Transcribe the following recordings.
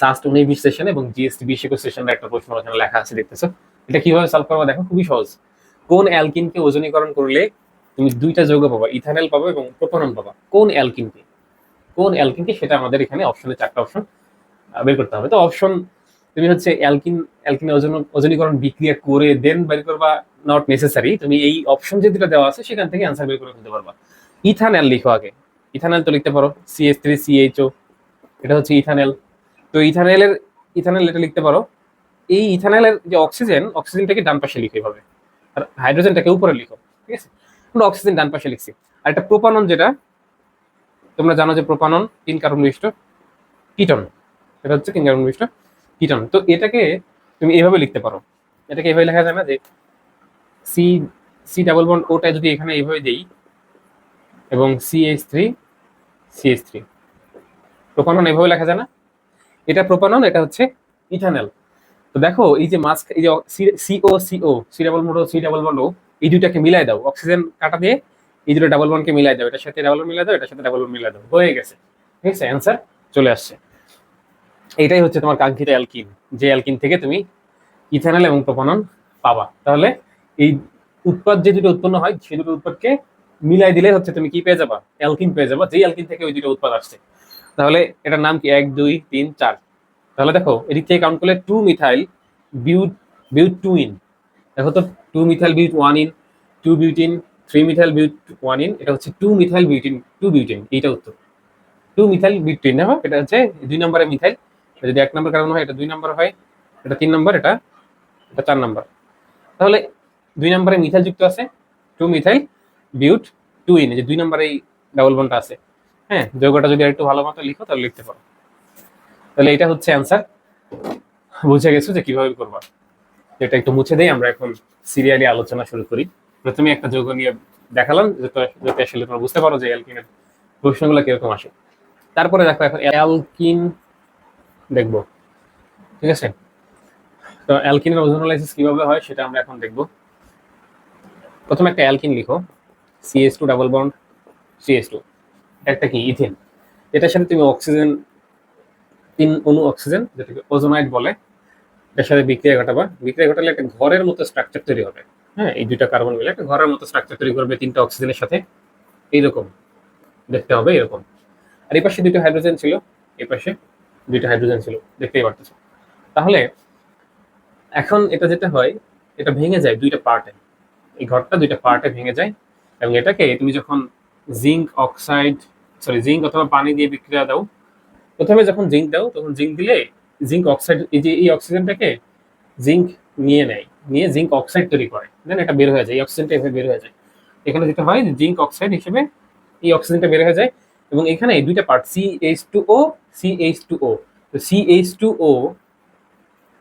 SUST উনিশ session এবং GST বিশ একুশ সেশনের একটা প্রশ্ন এখানে লেখা আছে, দেখতেছো? এটা কীভাবে সলভ করব দেখো, খুবই সহজ। কোন অ্যালকিনকে ওজনীকরণ করলে তুমি দুইটা যৌগ পাবা ইথানল পাবা এবং প্রোপনন পাবা। কোন অ্যালকিনকে? কোন অ্যালকিনকে? সেটা আমাদের এখানে অপশনে চারটা অপশন বের করতে হবে। তো অপশন তুমি হচ্ছে অ্যালকিন অ্যালকিন ওজন, ওজনীকরণ বিক্রিয়া করে দেন বের করবা নট নেসেসারি তুমি এই অপশন যে দুটো দেওয়া আছে, সেখান থেকে অ্যান্সার বের করে ফেলতে পারবা। ইথানল লিখো আগে। ইথানল তো লিখতে পারো সিএস থ্রি সিএইচও এটা হচ্ছে ইথানল তো ইথানলের, ইথানল এটা লিখতে পারো। এই ইথানলের যে অক্সিজেন, অক্সিজেনটাকে ডান পাশে লিখে হবে আর হাইড্রোজেনটাকে উপরে লিখো, ঠিক আছে? আমরা অক্সিজেন ডান পাশে লিখছি। আর একটা প্রোপানন যেটা, তোমরা জানো যে প্রোপানন, তিন কার্বন বিশিষ্ট কিটন। এটা হচ্ছে তিন কার্বন বিশিষ্ট কিটন। তো এটাকে তুমি এইভাবে লিখতে পারো। এটাকে এইভাবে লেখা যায় না যে সি সি ডাবল বন্ড ওটা যদি এখানে এইভাবে দেই, এবং C H three C H three propanone এইভাবে লেখা যায় না। এটা প্রোপানন, এটা হচ্ছে ইথানল। তো দেখো, এই যে মাস্ক, এই যে CO CO C double bond C double bond এই দুইটাকে মিলাই দাও। অক্সিজেন কাটা দিয়ে এই দুটো ডাবল বন্ডকে মিলাই দাও। এটার সাথে ডাবল মিলাই দাও, এটার সাথে ডাবল মিলাই দাও। হয়ে গেছে। ঠিক আছে অ্যান্সার চলে আসছে। এটাই হচ্ছে তোমার কাঙ্ক্ষিত অ্যালকিন, যে অ্যালকিন থেকে তুমি ইথানল এবং প্রোপানন পাবা। তাহলে এই উৎপাদ যে দুটো উৎপন্ন হয় সেই দুটো উৎপাদকে মিলাই দিলে হচ্ছে তুমি কি পেয়ে যাবা? অ্যালকিন পেয়ে যাবা। যেই অ্যালকিন থেকে ওই দুটো উৎপাদ আসছে। তাহলে এটার নাম কি? এক, দুই, তিন, চার। তাহলে দেখো, এদিক থেকে কাউন্ট করলে two methyl but but two ene দেখো তো two methyl but one ene two butene three methyl but one ene এটা হচ্ছে two methyl butene two butene এইটা উত্তর। টু মিথাইল বিউটিন দেখো, এটা হচ্ছে দুই নম্বরে মিথাইল যদি এক নম্বর কারণ হয়, এটা দুই নম্বর হয়, এটা তিন নম্বর, এটা এটা চার নম্বর। তাহলে দুই নম্বরে মিথাইল যুক্ত আছে two methyl but two ene যে দুই নম্বরে এই ডাবল বনটা আছে। হ্যাঁ যৌগটা যদি একটু ভালো মতো লিখো, তাহলে লিখতে পারো। তাহলে এটা হচ্ছে অ্যান্সার বুঝে গেছো যে কীভাবে করবা? এটা একটু মুছে দেই, আমরা এখন সিরিয়ালি আলোচনা শুরু করি। প্রথমে একটা যৌগ নিয়ে দেখালাম, যাতে আসলে তোমরা বুঝতে পারো যে অ্যালকিনের প্রশ্নগুলো কীরকম আসে। তারপরে দেখো এখন অ্যালকিন দেখব। ঠিক আছে? তো অ্যালকিনের ওজোনালাইসিস কীভাবে হয় সেটা আমরা এখন দেখব। প্রথমে একটা অ্যালকিন লিখো। CS two double bond CS two একটা কি? ইথিন এটার সাথে তুমি অক্সিজেন, তিন অণু অক্সিজেন, যেটাকে ওজোনাইড বলে এর সাথে বিক্রিয়া ঘটাবা। বিক্রিয়া ঘটালে একটা ঘরের মতো স্ট্রাকচার তৈরি হবে। হ্যাঁ এই দুইটা কার্বন মিলে একটা ঘরের মতো স্ট্রাকচার তৈরি করবে তিনটা অক্সিজেনের সাথে। এইরকম। দেখতে হবে এরকম। আর এই পাশে দুইটা হাইড্রোজেন ছিল। এই পাশে দুইটা হাইড্রোজেন ছিল। দেখতেই পারতেছো। তাহলে এখন এটা যেটা হয়, এটা ভেঙে যায় দুইটা পার্টে এই ঘরটা দুইটা পার্টে ভেঙে যায় এবং এটাকে তুমি যখন জিঙ্ক অক্সাইড সরি জিঙ্ক অথবা পানি দিয়ে বিক্রিয়া দাও। প্রথমে যখন জিঙ্ক দাও, তখন জিঙ্ক দিলে জিঙ্ক অক্সাইড, এই যে এই অক্সিজেনটাকে জিঙ্ক নিয়ে নেয়, নিয়ে জিঙ্ক অক্সাইড তৈরি করে। দেন এটা বের হয়ে যায়, এই অক্সিজেনটা এভাবে বের হয়ে যায়। এখানে যেটা হয় জিঙ্ক অক্সাইড হিসেবে এই অক্সিজেনটা বের হয়ে যায় এবং এখানে এই দুইটা part C H two O C H two O তো সি এইচ টু ও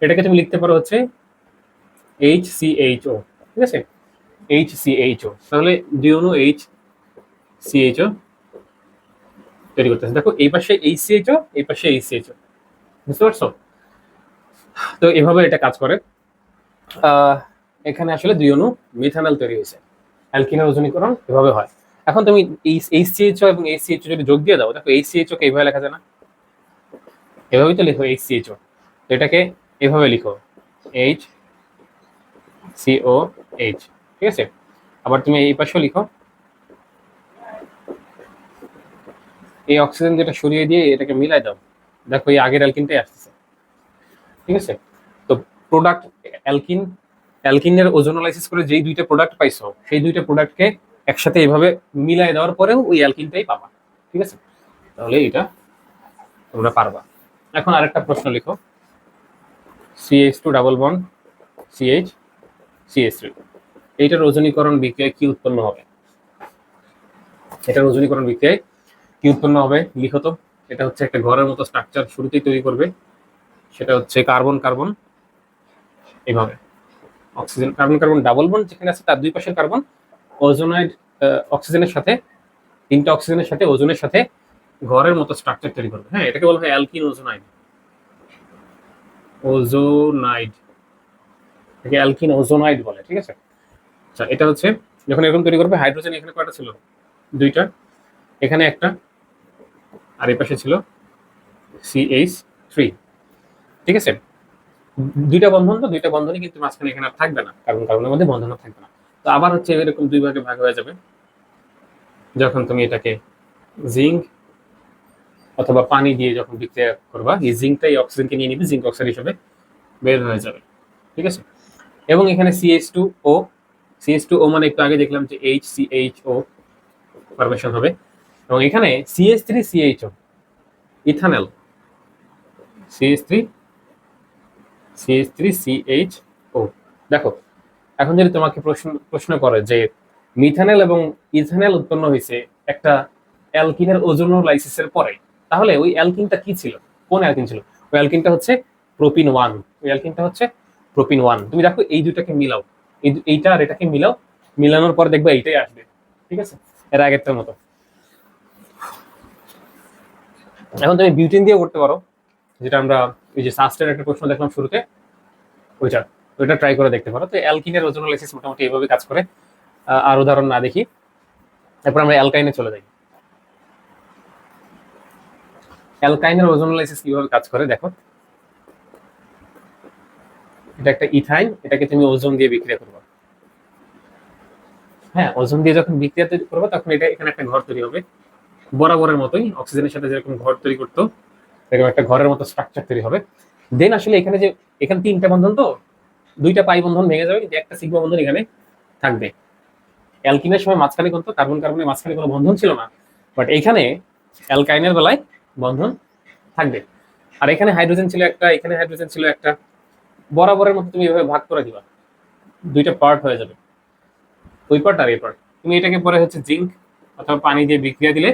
এটাকে তুমি লিখতে পারো হচ্ছে এইচ সি এইচ ও ঠিক আছে? এইচ সি এইচ ও তাহলে অনু এইচ সি এইচ ও তৈরি করতেছে। দেখো, এই পাশে এইচ সি এইচ ও এই পাশে এইচ সি এইচ ও বুঝতে পারছ? তো এভাবে এটা কাজ করে। এখানে আসলে দুই অনু মিথানল তৈরি হয়েছে। অ্যালকিনের ওজনীকরণ এভাবে হয়। এখন তুমি এই এইচ সি এইচ ও এবং এইচ সি এইচ ও যদি যোগ দিয়ে দাও, দেখো এইচ সি এইচ ও কে এইভাবে লেখা যায় না। এভাবেই তো লিখো এইচ সি এইচ ও তো এটাকে এভাবে লিখো। এইচ সি ও এইচ ঠিক আছে? আবার তুমি এই পাশেও লিখো। এই অক্সিজেন যেটা সরিয়ে দিয়ে এটাকে মিলাই দাও। দেখো এই আগের অ্যালকিনটাই আসতেছে। ঠিক আছে? তো প্রোডাক্ট অ্যালকিন অ্যালকিনের ওজোনালাইসিস করে যেই দুইটা প্রোডাক্ট পাইছো, সেই দুইটা প্রোডাক্টকে একসাথে এইভাবে মিলাই দেওয়ার পরেও ওই অ্যালকিনটাই পাবা। ঠিক আছে? তাহলে এটা তোমরা পারবা। এখন আরেকটা প্রশ্ন লিখো। CH two double bond CH CS three এইটার ওজনীকরণ বিক্রিয়ায় কি উৎপন্ন হবে? এটার ওজনীকরণ বিক্রিয়ায় কি উৎপন্ন হবে? লিখো তো এটা হচ্ছে একটা ঘরের মতো স্ট্রাকচার শুরুতেই তৈরি করবে। সেটা হচ্ছে কার্বন কার্বন এইভাবে oxygen carbon carbon double bond যেখানে আছে তার দুই পাশের কার্বন ওজোনাইড অক্সিজেনের সাথে, তিনটা অক্সিজেনের সাথে ওজনের সাথে ঘরের মতো স্ট্রাকচার তৈরি করবে। হ্যাঁ এটাকে বলা হয় অ্যালকিন ওজোনাইড ওজোনাইড এটাকে অ্যালকিন ওজোনাইড বলে, ঠিক আছে? আচ্ছা এটা হচ্ছে, যখন এরকম তৈরি করবে হাইড্রোজেন এখানে কয়টা ছিল? দুইটা। এখানে একটা আর এই পাশে ছিল সিএইচ থ্রি ঠিক আছে? দুইটা বন্ধন তো, দুইটা বন্ধনই কিন্তু মাঝখানে এখানে থাকবে না, কারণ কারণের মধ্যে বন্ধন থাকবে না। তো আবার হচ্ছে এরকম দুই ভাগে ভাগ হয়ে যাবে। যখন তুমি এটাকে জিঙ্ক অথবা পানি দিয়ে যখন বিক্রিয়া করবা, এই জিঙ্কটা এই অক্সিজেনকে নিয়ে নিবে জিঙ্ক অক্সাইড হিসেবে বের হয়ে যাবে। ঠিক আছে? এবং এখানে CH two O CH two O মানে একটু আগে দেখলাম যে H C H O formation হবে। এবং এখানে CH three CH O ethanol CH three CH three CH O দেখো, এখন যদি তোমাকে প্রশ্ন প্রশ্ন করে যে মিথানেল এবং ইথানেল উৎপন্ন হয়েছে একটা অ্যালকিনের ওজোনোলাইসিসের পরে, তাহলে ওই অ্যালকিনটা কি ছিল? কোন অ্যালকিন ছিল? ওই অ্যালকিনটা হচ্ছে প্রোপিন ওয়ান ওই অ্যালকিনটা হচ্ছে প্রোপিন ওয়ান তুমি দেখো এই দুটাকে মিলাও। এই এইটা আর এটাকে মিলাও। মিলানোর পর দেখবে এইটাই আসবে। ঠিক আছে? এর আগেরটার মতো। এখন তুমি বিউটিন দিয়ে করতে পারো, যেটা আমরা এই যে সাস্টের একটা প্রশ্ন দেখলাম শুরুতে, ওইটা ওইটা ট্রাই করে দেখতে পারো। তো অ্যালকিনের ওজোনোলাইসিস মোটামুটি এইভাবে কাজ করে। আর উদাহরণ না দেখি। তারপর আমরা অ্যালকাইনে চলে যাই। অ্যালকাইনের ওজোনোলাইসিস কীভাবে কাজ করে দেখো। এটা একটা ইথাইন, এটাকে তুমি ওজন দিয়ে বিক্রিয়া করবে। হ্যাঁ ওজন দিয়ে যখন বিক্রিয়া তৈরি করবে, তখন এটা এখানে একটা ঘর তৈরি হবে। বরাবরের মতোই অক্সিজেনের সাথে যেরকম ঘর তৈরি করতো, এরকম একটা ঘরের মতো স্ট্রাকচার তৈরি হবে। দেন আসলে এখানে যে, এখানে তিনটা বন্ধন তো, দুইটা পাই বন্ধন ভেঙে যাবে কিন্তু একটা সিগমা বন্ধন এখানে থাকবে। অ্যালকিনের সময় মাঝখানে কিন্তু কার্বন কার্বনের মাঝখানে কোনো বন্ধন ছিল না। বাট এখানে অ্যালকাইনের বেলায় বন্ধন থাকবে। আর এখানে হাইড্রোজেন ছিল একটা, এখানে হাইড্রোজেন ছিল একটা। বরাবরের মতো তুমি এভাবে ভাগ করে দিবা। দুইটা পার্ট হয়ে যাবে। ওই পার্ট আর এই পার্ট তুমি এটাকে পরে হচ্ছে জিঙ্ক অথবা পানি দিয়ে বিক্রিয়া দিলে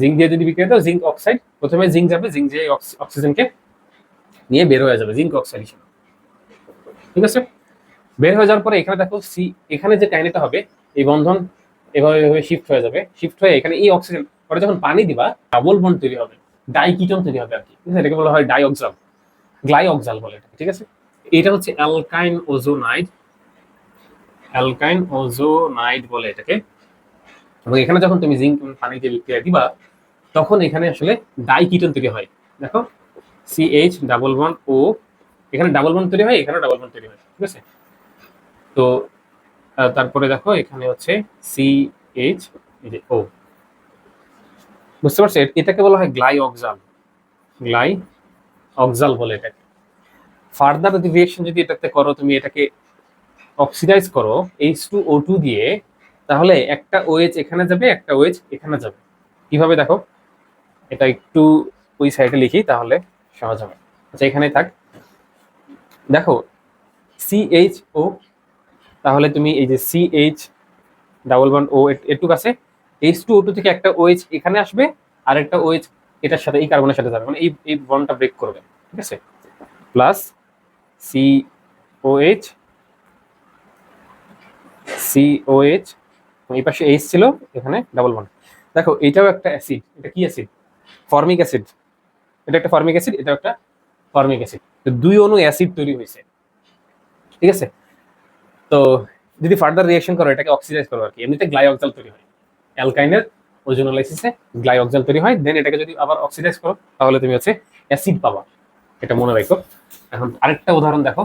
জিঙ্ক দিয়ে যদি বিক্রিয়া জিঙ্ক অক্সাইড প্রথমে জিঙ্ক যাবে জিঙ্ক যে অক্সিজেনকে নিয়ে বের হয়ে যাবে জিঙ্ক অক্সাইড হিসেবে। ঠিক আছে? বের হয়ে যাওয়ার পরে এখানে দেখো, সি এখানে যে কাহিনীটা হবে, এই বন্ধন এভাবে এভাবে শিফট হয়ে যাবে শিফট হয়ে এখানে এই অক্সিজেন পরে যখন পানি দিবা ডাবল বন্ড তৈরি হবে ডাইকিটন তৈরি হবে আর কি ঠিক আছে? এটাকে বলা হয় ডাইঅক্সাল গ্লাইঅক্সাল বলে এটাকে, ঠিক আছে? এটা হচ্ছে অ্যালকাইন ওজোনাইড অ্যালকাইন ওজোনাইড বলে এটাকে। এবং এখানে যখন তুমি জিঙ্ক পানি দিয়ে বিক্রিয়া দিবা, তখন এখানে আসলে ডাইকিটন তৈরি হয়। দেখো সিএইচ ডাবল ওয়ান ও এখানে ডাবল ওয়ান তৈরি হয় এখানে ডাবল ওয়ান তৈরি হয়, ঠিক আছে? তো তারপরে দেখো, এখানে হচ্ছে সিএইচ এই যে ও বুঝতে পারছ? এটাকে বলা হয় গ্লাই অক্সাল গ্লাই অক্সাল বলে এটাকে। ফার্দার রিয়েকশন যদি এটাতে করো, তুমি এটাকে অক্সিডাইজ করো এইচ টু ও টু দিয়ে তাহলে একটা ওএইচ এখানে যাবে, একটা ওএইচ এখানে যাবে। কীভাবে দেখো? এটা একটু ওই সাইডে লিখি, তাহলে সহজ হবে। আচ্ছা এখানে থাক। দেখো সিএইচ ও তাহলে তুমি এই যে সিএইচ ডাবল ওয়ান ও এটুক আছে। এইচ টু ও টু থেকে একটা ওএইচ এখানে আসবে, আর একটা ওএইচ এটার সাথে, এই কার্বনের সাথে যাবে। মানে এই এই বন্ডটা ব্রেক করবে, ঠিক আছে? প্লাস সি ওএইচ সিওএইচ এই পাশে এইচ ছিল, এখানে ডাবল ওয়ান দেখো এটাও একটা অ্যাসিড এটা কি অ্যাসিড ফর্মিক অ্যাসিড এটা একটা ফর্মিক অ্যাসিড এটা একটা ফর্মিক অ্যাসিড তো দুই অণু অ্যাসিড তৈরি হয়েছে। ঠিক আছে? তো যদি ফার্দার রিয়াকশন করো, এটাকে অক্সিডাইজ করো আর কি। এমনিতে গ্লাইঅক্সাল তৈরি হয়। অ্যালকাইনের ওজোনোলাইসিসে গ্লাইঅক্সাল তৈরি হয়। দেন এটাকে যদি আবার অক্সিডাইজ করো, তাহলে তুমি হচ্ছে অ্যাসিড পাবা। এটা মনে রাখো। এখন আরেকটা উদাহরণ দেখো।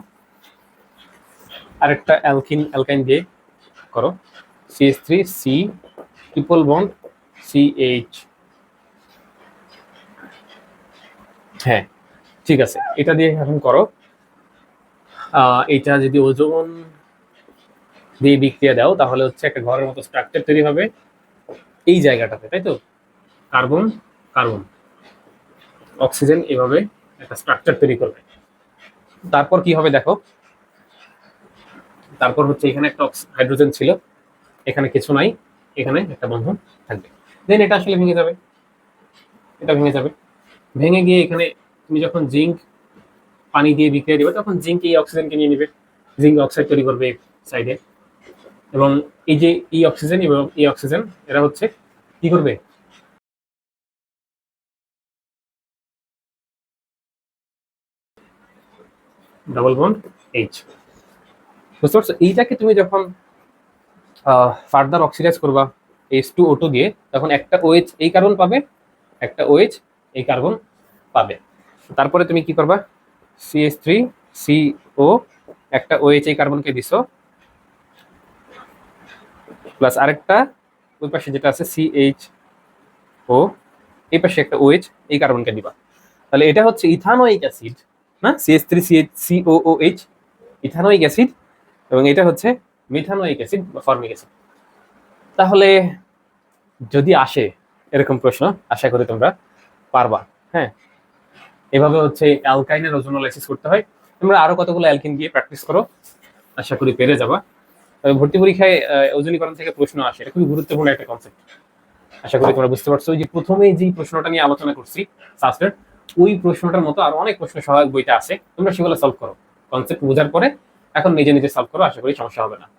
আরেকটা অ্যালকিন অ্যালকাইন দিয়ে করো। CS three C triple bond CH হ্যাঁ ঠিক আছে, এটা দিয়ে এখন করো। এটা যদি ওজন দিয়ে বিক্রিয়া দাও, তাহলে হচ্ছে একটা ঘরের মতো স্ট্রাকচার তৈরি হবে এই জায়গাটাতে, তাই তো? কার্বন কার্বন অক্সিজেন এভাবে একটা স্ট্রাকচার তৈরি করবে। তারপর কি হবে দেখো? তারপর হচ্ছে এখানে একটা হাইড্রোজেন ছিল। এখানে কিছু নাই, এখানে একটা বন্ধন থাকবে। দেন এটা আসলে ভেঙে যাবে। এটা ভেঙে যাবে। ভেঙে গিয়ে এখানে তুমি যখন জিঙ্ক পানি দিয়ে বিক্রিয়া দিবে, তখন জিঙ্ক এই অক্সিজেনকে নিয়ে নেবে। জিঙ্ক অক্সাইড তৈরি করবে সাইডে এবং এই যে ই অক্সিজেন এবং এই অক্সিজেন এরা হচ্ছে কি করবে? ডাবল বন্ড এইচ বুঝতে পারছ? এইটাকে তুমি যখন ফার্দার অক্সিডাইজ করবা এইচ টু ও টু দিয়ে, তখন একটা ওএইচ এই কার্বন পাবে, একটা ওএইচ এই কার্বন পাবে। তারপরে তুমি কি করবা? সিএস থ্রি সিও একটা ওএইচ এই কার্বনকে দিছো। প্লাস আরেকটা, ওই পাশে যেটা আছে সিএইচ ও এই পাশে একটা ওএইচ এই কার্বনকে দিবা। তাহলে এটা হচ্ছে ইথানোয়িক অ্যাসিড, না? CS three CH COOH ethanoic acid. এবং এটা হচ্ছে মিথানোয়িক অ্যাসিড বা ফর্মিক অ্যাসিড। তাহলে যদি আসে এরকম প্রশ্ন, আশা করি তোমরা পারবা হ্যাঁ? এভাবে হচ্ছে অ্যালকাইনের ওজোনোলাইসিস করতে হয়। তোমরা আরও কতগুলো অ্যালকিন দিয়ে প্র্যাকটিস করো, আশা করি পেরে যাবা। তবে ভর্তি পরীক্ষায় ওজনীকরণ থেকে প্রশ্ন আসে, এটা খুবই গুরুত্বপূর্ণ একটা কনসেপ্ট আশা করি তোমরা বুঝতে পারছ। যে প্রথমেই যে প্রশ্নটা নিয়ে আলোচনা করছি সাবস্টেট ওই প্রশ্নটার মতো আরও অনেক প্রশ্ন সহায়ক বইটা আছে। তোমরা সেগুলো সলভ করো। কনসেপ্ট বোঝার পরে এখন নিজে নিজে সলভ করো, আশা করি সমস্যা হবে না।